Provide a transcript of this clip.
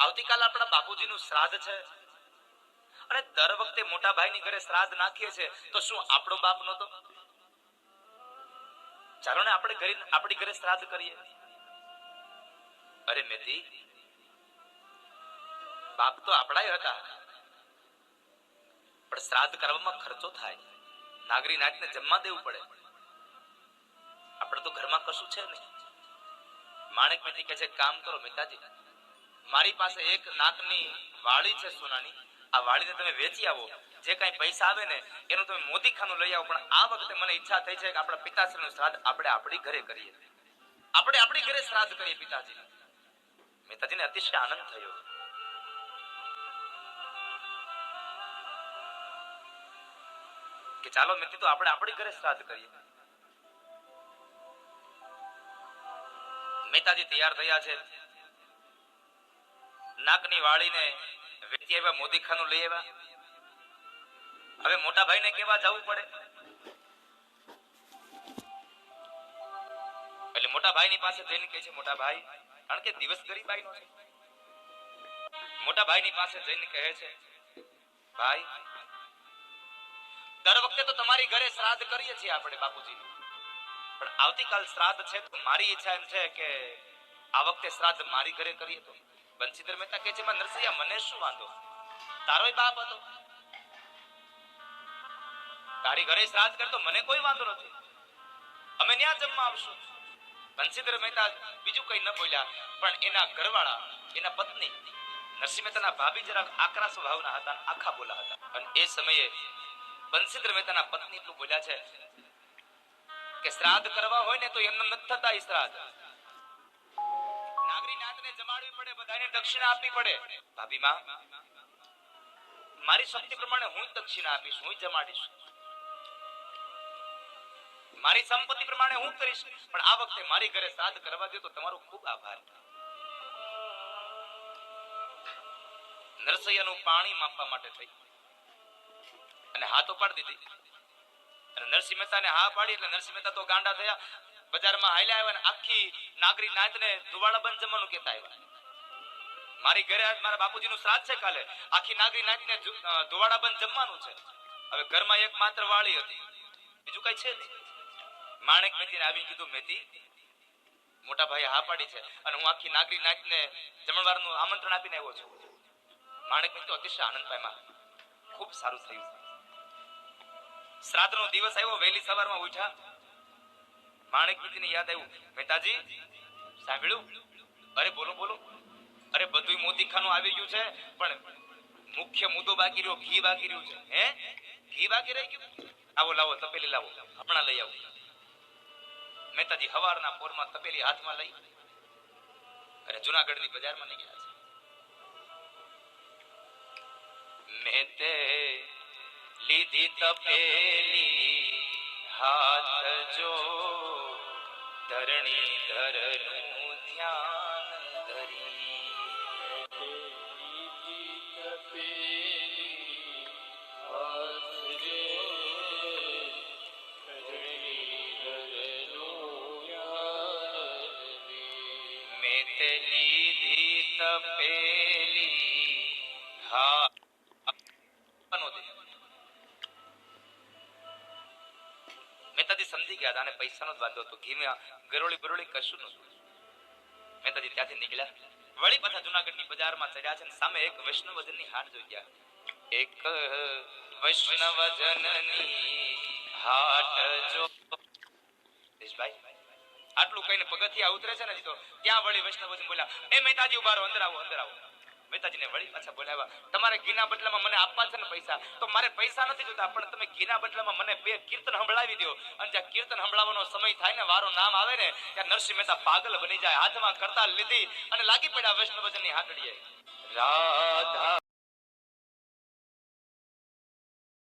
આવતીકાલે આપણા બાપુજીનું શ્રાદ્ધ છે. અને દર વખતે મોટા ભાઈની ઘરે શ્રાદ્ધ નાખીએ છે તો શું આપણો બાપ નતો ચાલો ને આપણે ઘરે, આપણી ઘરે શ્રાદ્ધ કરીએ. અરે મેથી બાપ તો આપણા હતા. પણ શ્રાદ્ધ કરવામાં ખર્ચો થાય. નાગરી નાટને જમવા દેવું પડે. આપણે તો ઘરમાં કશું છે નહીં. માણેક મેથી કહે છે, કામ કરો મહેતાજી મારી પાસે એક નાકની વાળી છે સોનાની. આ વાળીને તમે વેચી આવો. જે કાંઈ પૈસા આવે ને, એનું તમે મોદીખાનું લઈ આવો. પણ આ વખતે મને ઈચ્છા થઈ છે કે આપણા પિતાશ્રીનું શ્રાદ્ધ આપણે આપણી ઘરે કરીએ. આપણે આપણી ઘરે શ્રાદ્ધ કરીએ, પિતાજી. મહેતાજીને અતિશય આનંદ થયો. કે ચાલો મિત્ર, તો આપણે આપણી ઘરે શ્રાદ્ધ કરીએ. મહેતાજી તૈયાર થયા છે. નાકની વાળીને વેચી આવ્યા, મોદીખાનું લઈ આવ્યા. હવે મોટા ભાઈને કેવા જવું પડે? એટલે મોટા ભાઈની પાસે જઈને કહે છે મોટા ભાઈ કારણ કે દિવસ ગરીબાઈનો છે. મોટા ભાઈની પાસે જઈને કહે છે, ભાઈ, દર વખતે તો તમારી ઘરે શ્રાદ્ધ કરીએ છીએ આપણે બાપુજી પણ આવતીકાલ શ્રાદ્ધ છે તો મારી ઈચ્છા એમ છે કે આ વખતે શ્રાદ્ધ મારી ઘરે કરીએ તો. બંસીધર મહેતા કહે છે "માં નરસૈયા મને શું વાંધો? તારો બાપ હતો. તારી ઘરે શ્રાદ્ધ કરતો મને કોઈ વાંધો નથી. અમે ન્યા જમવા આવશું. બંસીધર મહેતા બીજું કઈ ન બોલ્યા, પણ એના ઘરવાળા, એના પત્ની, નરસિંહ મહેતાના ભાભી જરાક આકરા સ્વભાવના હતા આખા બોલા હતા. અને એ સમયે બંસીધર મહેતાના પત્ની એટલું બોલ્યા છે કે શ્રાદ્ધ કરવા હોય ને તો એમને નથી થતા એ શ્રાદ્ધ. જમાડવી પડે, બધાને દક્ષિણા આપવી પડે. ભાભી માં, મારી શક્તિ પ્રમાણે હું દક્ષિણા આપીશ, હું જમાડીશ. મારી સંપત્તિ પ્રમાણે હું કરીશ, પણ આ વખતે મારી ઘરે સાથ કરવા દે તો તમારો ખૂબ આભાર. નરસૈયાનું પાણી માપવા માટે થઈ. અને હાથો પાડી દીધી. અને નરસિંહ મહેતાને હા પાડી, એટલે નરસિંહ મહેતા તો ગાંડા થયા. બજારમાં હાલ્યા આવ્યા અને આખી નાગરી નાતને ધુવાળા બંધ જમવાનું કહેતા આવ્યા. મારી ઘરે આજ મારા બાપુજીનું શ્રાદ્ધ છે કાલે. આખી નાગરી નાતને ધુ- અ, બંધ જમવાનું છે. હવે ઘરમાં એક માત્ર વાળી હતી. બીજું કઈ છે નહીં. માણેક મેથીને આવીને કીધું મેથી મોટા ભાઈ હા પાડી છે અને હું આખી નાગરી નાતને જમણવારનું આમંત્રણ આપીને આવ્યો છું. માણેક મેથી અતિશય આનંદ પામ્યા. ખૂબ સારું થયું. શ્રાદ્ધનો દિવસ આવ્યો વહેલી સવારમાં ઉઠ્યા. માણેક ને યાદ આવ્યું મહેતાજી સાંભળ્યું? અરે બોલો બોલો. અરે બધું મોતીખાનું આવી ગયું છે, પણ મુખ્ય મુદ્દો બાકી રહ્યો, ઘી બાકી રહ્યું છે. હે? ઘી બાકી રહી ગયું? આવો લાવો, તપેલી લાવો. હમણાં લઈ આવો. મહેતાજી હવારના પોરમાં તપેલી હાથમાં લઈ. અરે જુનાગઢની બજારમાં નીકળ્યા છે. મેં તે લીધી તપેલી હાથ જો ધરણી ધરનું ધ્યાન. મહેતાજી સમજી ગયા અને પૈસાનો જ વાંધો હતો. ઘીમાં ગરોળી બરોળી કશું નહોતું. મહેતાજી ત્યાંથી નીકળ્યા. વળી પાછા જુનાગઢની બજારમાં ચડ્યા છે અને સામે એક વૈષ્ણવજનની હાટ જોઈ ગયા. એક વૈષ્ણવજનની હાટ જો. દેશભાઈ. આટલું કહીને પગથિયા ઉતરે છે ને તો, ત્યાં વળી વૈષ્ણવજી બોલ્યા, એ મહેતાજી ઉભારો અંદર આવો અંદર આવો. મહેતાજીને વળી પાછા બોલાવ્યા, તમારે ઘીના બદલામાં મને આપવા છે ને પૈસા? તો મારે પૈસા નથી જોતા, પણ તમે ઘીના બદલામાં મને બે કીર્તન સંભળાવી દો અને જ્યાં કીર્તન સંભળાવવાનો સમય થાય ને, વારો નામ આવે ને, ત્યાં નરસિંહ મહેતા પાગલ બની જાય, હાથમાં કરતા લીધી અને લાગી પડ્યા વૈષ્ણવજનની હાથડીએ રાધા